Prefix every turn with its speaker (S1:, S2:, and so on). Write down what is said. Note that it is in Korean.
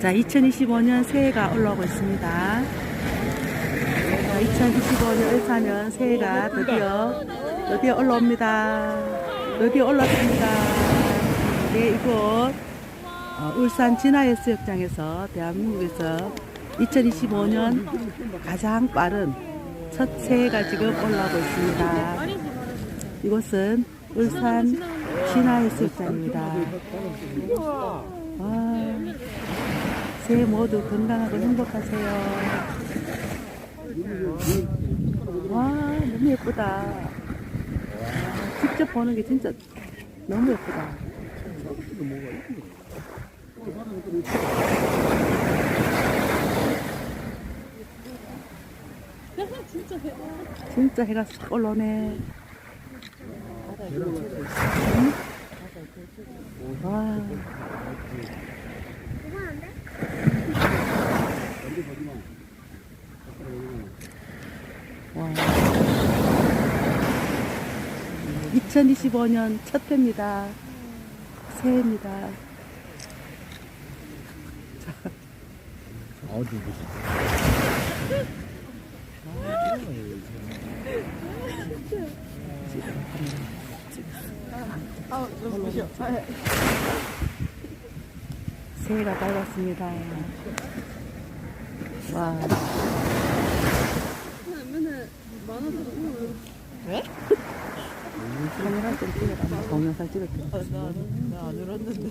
S1: 자, 2025년 새해가 올라오고 있습니다. 자, 2025년 을사년 새해가 드디어 드디어 올라옵니다. 드디어 올라왔습니다. 네, 이곳 어, 울산 진화해수욕장에서 대한민국에서 2025년 가장 빠른 첫 새해가 지금 올라오고 있습니다. 이곳은 울산 와, 새해 모두 건강하고 행복하세요. 와, 너무 예쁘다. 와, 직접 보는 게 진짜 너무 예쁘다. 진짜 해가 싹 올라오네. 응? 와. 와. 2025년 첫 해입니다. 새해입니다.
S2: 어디 보시
S1: 새해가 밝았습니다. 와. 카메라 좀 찍어라. 동영상 찍을게.
S3: 나안 울었는데.